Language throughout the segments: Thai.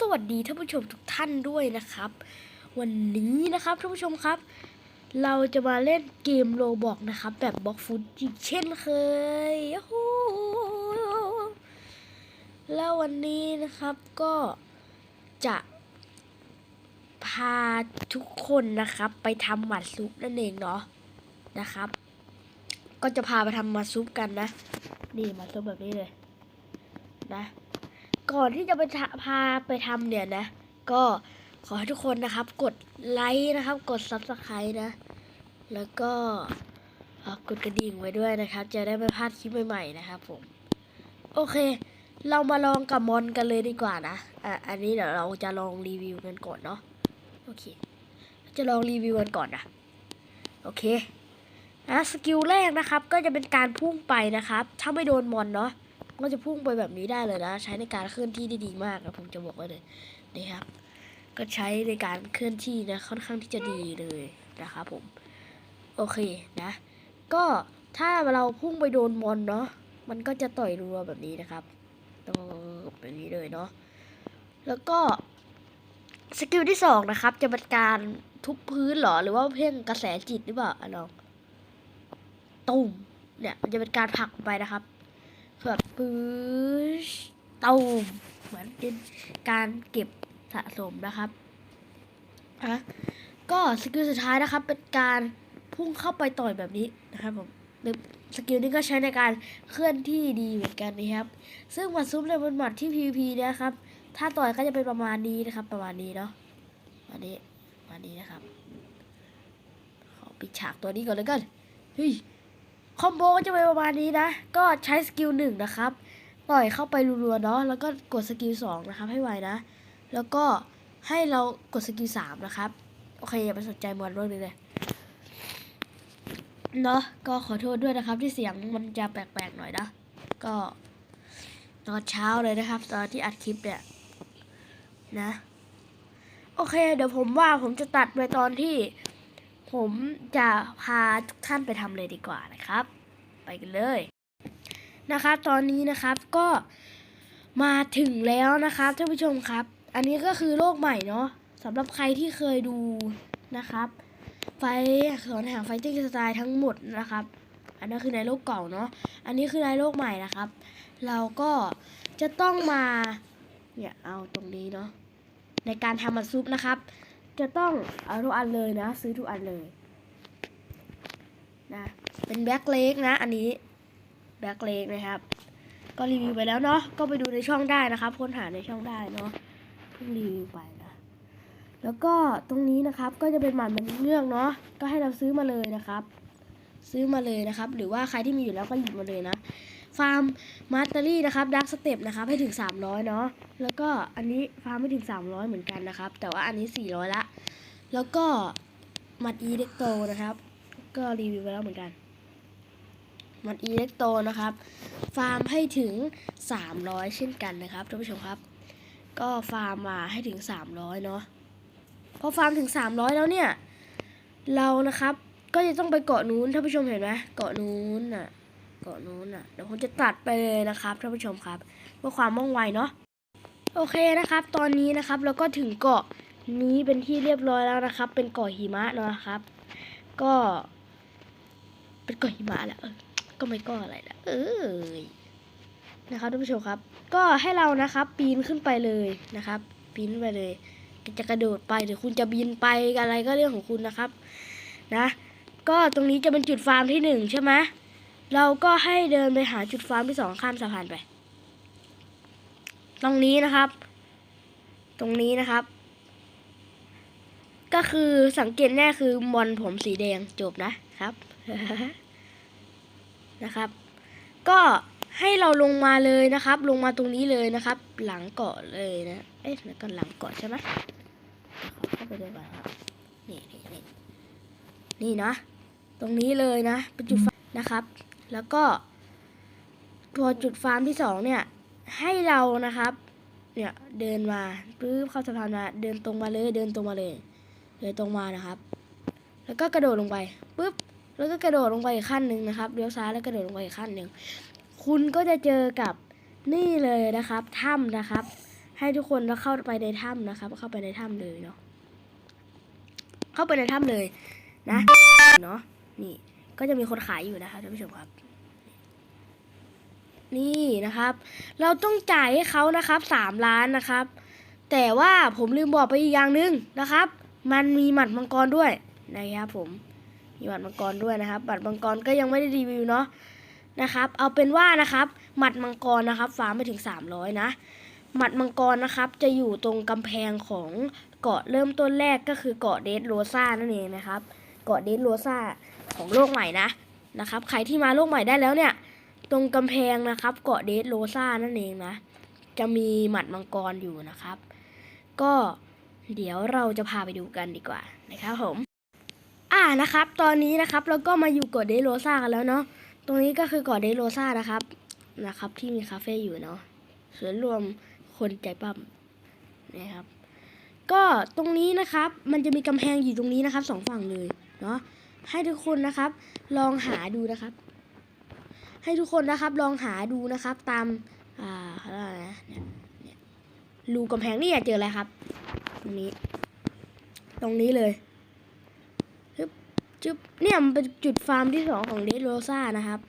สวัสดีท่านผู้ชมทุกท่านด้วยนะครับ วันนี้นะครับท่านผู้ชมครับ เราจะมาเล่นเกมโลบอกนะครับ แบบบล็อกฟุตอีกเช่นเคยแล้ววันนี้นะครับก็จะพาทุกคนนะครับ ไปทำหมัดซุปนั่นเองเนาะนะครับ ก็จะพาไปทำหมัดซุปกันนะ นี่หมัดซุปแบบนี้เลยนะ ก่อนที่จะไปพาไปทำเนี่ยนะ ก็ขอให้ทุกคนนะครับ กดไลค์นะครับ กด subscribe นะ แล้วก็กดกระดิ่งไว้ด้วยนะครับ จะได้ไม่พลาดคลิปใหม่ๆนะครับผม โอเค เรามาลองกับมอนกันเลยดีกว่านะ อะ อันนี้เดี๋ยวเราจะลองรีวิวกันก่อนเนาะ โอเค จะลองรีวิวกันก่อนนะ โอเคนะสกิลแรกนะครับ ก็จะเป็นการพุ่งไปนะครับ ถ้าไม่โดนมอนเนาะ ก็จะพุ่งไปแบบนี้ได้เลยนะ ใช้ในการเคลื่อนที่ได้ดีมากนะผมจะบอกไว้เลยนี่ครับ ก็ใช้ในการเคลื่อนที่นะค่อนข้างที่จะดีเลยนะครับผม โอเคนะ ก็ถ้าเราพุ่งไปโดนมอนเนาะมันก็จะต่อยรัวแบบนี้นะครับตบแบบนี้เลยเนาะแล้วก็สกิลที่สองนะครับ จะเป็นการทุบพื้นเหรอหรือว่าเพ่งกระแสจิตหรือเปล่าอะลองตุ้มเนี่ยมันจะเป็นการผลักไปนะครับ แบบปื๊ชตูมเหมือนเป็นการเก็บสะสมนะครับฮะก็สกิลสุดท้ายนะครับ เป็นการพุ่งเข้าไปต่อยแบบนี้นะครับผมหรือสกิลนี้ก็ใช้ในการเคลื่อนที่ดีเหมือนกันนะครับ ซึ่งหมัดซุปเนี่ยเป็นหมัดที่ PVP นะครับ ถ้าต่อยก็จะเป็นประมาณนี้นะครับ ประมาณนี้เนาะประมาณนี้ประมานี้นะครับ ขอปิดฉากตัวนี้ก่อนเลยกันเฮ้ย คอมโบก็จะเป็นประมาณนี้นะ ก็ใช้สกิลหนึ่งนะครับ ต่อยเข้าไปรัวๆเนาะ แล้วก็กดสกิลสองนะครับ ให้ไวนะ แล้วก็ให้เรากดสกิลสามนะครับ โอเคอย่าไปสนใจมอนเรื่องนี้เลย เนาะ ก็ขอโทษด้วยนะครับ ที่เสียงมันจะแปลกๆหน่อยนะ ก็ตอนเช้าเลยนะครับ ตอนที่อัดคลิปเนี่ย นะ โอเค เดี๋ยวผมว่าผมจะตัดไปตอนที่ ผมจะพาทุกท่านไปทำเลยดีกว่านะครับ ไปกันเลยนะครับ ตอนนี้นะครับก็มาถึงแล้วนะครับท่านผู้ชมครับ อันนี้ก็คือโลกใหม่เนาะสำหรับใครที่เคยดูนะครับ ไฟสอนหาไฟติ้งสไตล์ทั้งหมดนะครับ อันนั้นคือในโลกเก่าเนาะอันนี้คือในโลกใหม่นะครับ เราก็จะต้องมาเนี่ยเอาตรงนี้เนาะในการทำมันซุปนะครับ จะต้องเอาทุกอันเลยนะ ซื้อทุกอันเลยนะเป็นแบ็คเล็กนะ อันนี้แบ็คเล็กนะครับ ก็รีวิวไปแล้วเนาะก็ไปดูในช่องได้นะครับค้นหาในช่องได้เนาะเพิ่งรีวิวไปนะแล้วก็ตรงนี้นะครับก็จะเป็นหมันมันเรื่องเนาะก็ให้เราซื้อมาเลยนะครับ ซื้อมาเลยนะครับ หรือว่าใครที่มีอยู่แล้วก็หยิบมาเลยนะ ฟาร์มมาสเตอรี่นะครับดักสเต็ปนะครับให้ถึง 300 เนาะแล้วก็อันนี้ฟาร์มไม่ถึง 300 เหมือนกันนะครับ แต่ว่าอันนี้ 400 ละ แล้วก็มัดอีเล็กโตนะครับ ก็รีวิวไปแล้วเหมือนกัน มัดอีเล็กโตนะครับ ฟาร์มให้ถึง 300 เช่นกันนะครับท่านผู้ชมครับ ก็ฟาร์มมาให้ถึง 300 เนาะพอฟาร์มถึง 300 แล้วเนี่ย เรานะครับก็จะต้องไปเกาะนู้นท่านผู้ชมเห็นไหมเกาะนู้นน่ะ เกาะนู้นน่ะเดี๋ยวผมจะตัดไปเลยนะครับท่านผู้ชมครับเพื่อความว่องไวเนาะโอเคนะครับ ตอนนี้นะครับเราก็ถึงเกาะนี้เป็นที่เรียบร้อยแล้วนะครับ เป็นเกาะหิมะเนอะครับ ก็ เป็นเกาะหิมะแหละก็ไม่ก็อะไรละเออนะครับท่านผู้ชมครับ ก็ให้เรานะครับ ปีนขึ้นไปเลยนะครับ ปีนขึ้นไปเลยจะกระโดดไปหรือคุณจะบินไปอะไรก็เรื่องของคุณนะครับ นะ ก็ตรงนี้จะเป็นจุดฟาร์มที่หนึ่งใช่ไหม เราก็ให้เดินไปหาจุดฟาร์มที่สองข้ามสะพานไป ตรงนี้นะครับ ตรงนี้นะครับ ก็คือสังเกตแน่คือมอนผมสีแดงจบนะครับ นะครับ ก็ให้เราลงมาเลยนะครับ ลงมาตรงนี้เลยนะครับ หลังเกาะเลยนะ เอ๊ะแล้วก็หลังเกาะใช่ไหมเข้าไปดูก่อนครับนี่นี่นี่นี่นะ ตรงนี้เลยนะเป็นจุดฟาร์มนะครับ แล้วก็พอจุดฟาร์มที่สองเนี่ย ให้เรานะครับ เนี่ยเดินมาปึ๊บเข้าสะพานมา เดินตรงมาเลย เดินตรงมาเลยเดินตรงมานะครับ แล้วก็กระโดดลงไปปึ๊บแล้วก็กระโดดลงไปอีกขั้นหนึ่งนะครับเลี้ยวซ้ายแล้วกระโดดลงไปอีกขั้นหนึ่งคุณก็จะเจอกับนี่เลยนะครับถ้ำนะครับ ให้ทุกคนแล้วเข้าไปในถ้ำนะครับ เข้าไปในถ้ำเลยเนาะเข้าไปในถ้ำเลยนะเนาะนี่ ก็จะมีคนขายอยู่นะคะท่านผู้ชมครับ นี่นะครับ เราต้องจ่ายให้เขานะครับสามล้านนะครับ แต่ว่าผมลืมบอกไปอีกอย่างหนึ่งนะครับ มันมีหมัดมังกรด้วยนะครับผมมีหมัดมังกรด้วยนะครับหมัดมังกรก็ยังไม่ได้รีวิวเนาะนะครับ เอาเป็นว่านะครับหมัดมังกรนะครับฟาร์มไปถึง 300 นะหมัดมังกรนะครับ จะอยู่ตรงกำแพงของเกาะเริ่มต้นแรกก็คือเกาะเดสโรซ่านั่นเองนะครับ เกาะเดสโรซ่า ของโลกใหม่นะนะครับ ใครที่มาโลกใหม่ได้แล้วเนี่ย ตรงกำแพงนะครับ เกาะเดสโรซ่านั่นเองนะ จะมีหมัดมังกรอยู่นะครับ ก็เดี๋ยวเราจะพาไปดูกันดีกว่านะครับผม อ่านะครับ ตอนนี้นะครับเราก็มาอยู่เกาะเดสโรซ่ากันแล้วเนาะ ตรงนี้ก็คือเกาะเดสโรซ่านะครับนะครับ ที่มีคาเฟ่อยู่เนาะส่วนรวมคนใจปั้มนะครับ ก็ตรงนี้นะครับ มันจะมีกำแพงอยู่ตรงนี้นะครับสองฝั่งเลยเนาะ ให้ทุกคนนะครับ ลองหาดูนะครับ ให้ทุกคนนะครับ ลองหาดูนะครับ ตามอ่าอะไรนะเนี่ยรูกำแพงนี่อยาเจออะไรครับ ตรงนี้ ตรงนี้เลยจึ๊บจึ๊บเนี่ยมันเป็นจุดฟาร์มที่สองของเดโรซ่านะครับ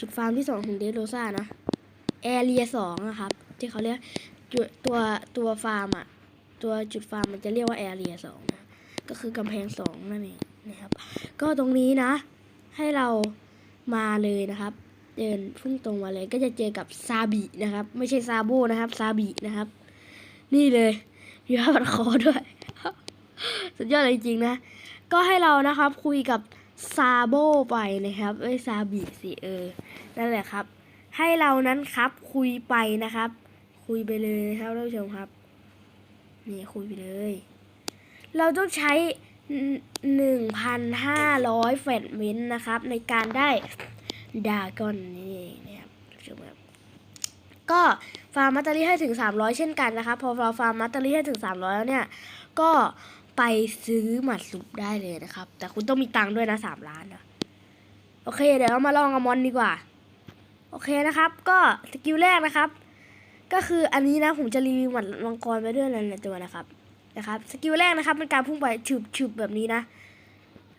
จุดฟาร์มที่สองของเดโรซ่านะแอเรียสองนะครับ ที่เขาเรียกจุดตัวตัวฟาร์มอะตัวจุดฟาร์มมันจะเรียกว่าแอเรียสองนะก็คือกำแพงสองนั่นเอง ก็ตรงนี้นะ ให้เรามาเลยนะครับ เดินพุ่งตรงมาเลย ก็จะเจอกับซาบินะครับ ไม่ใช่ซาโบนะครับซาบินะครับ นี่เลยมีผ้าพันคอด้วยสุดยอดเลยจริงๆนะ ก็ให้เรานะครับคุยกับซาโบไปนะครับไอ้ยซาบิสิเออนั่นแหละครับ ให้เรานั้นครับคุยไปนะครับ คุยไปเลยนะครับท่านผู้ชมครับนี่คุยไปเลย เราต้องใช้ หนึ่งพันห้าร้อยแฟดเมนต์นะครับ ในการได้ดากอนนี่นะครับก็ฟาร์มมัตเตอรี่ให้ถึง 300 เช่นกันนะครับ พอเราฟาร์มมัตเตอรี่ให้ถึง 300 แล้วเนี่ย ก็ไปซื้อหมัดซุปได้เลยนะครับ แต่คุณต้องมีตังค์ด้วยนะ 3 ล้านนะโอเค เดี๋ยวเรามาลองกับมอนดีกว่า โอเคนะครับ ก็สกิลแรกนะครับ ก็คืออันนี้นะผมจะรีวิวหมัดมังกรไปด้วยในตัวนะครับ นะครับสกิลแรกนะครับเป็นการพุ่งไปฉึบฉึบแบบนี้นะ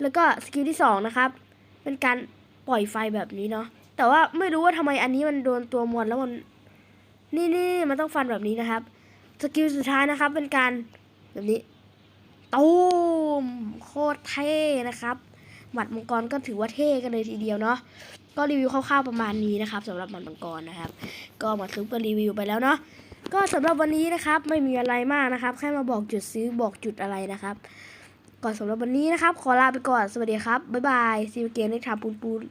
แล้วก็สกิลที่สองนะครับเป็นการปล่อยไฟแบบนี้เนาะแต่ว่าไม่รู้ว่าทำไมอันนี้มันโดนตัวมอนแล้วมันนี่นี่มันต้องฟันแบบนี้นะครับสกิลสุดท้ายนะครับเป็นการแบบนี้ตูมโคตรเท่นะครับหมัดมังกรก็ถือว่าเท่กันเลยทีเดียวเนาะก็รีวิวคร่าวๆประมาณนี้นะครับสำหรับหมัดมังกรนะครับ ก็หมาซื้อก็รีวิวไปแล้วเนาะ ก็สำหรับวันนี้นะครับไม่มีอะไรมากนะครับ แค่มาบอกจุดซื้อบอกจุดอะไรนะครับก่อนสำหรับวันนี้นะครับ ขอลาไปก่อนสวัสดีครับบ๊ายบายซีเกนในทาปูนปูน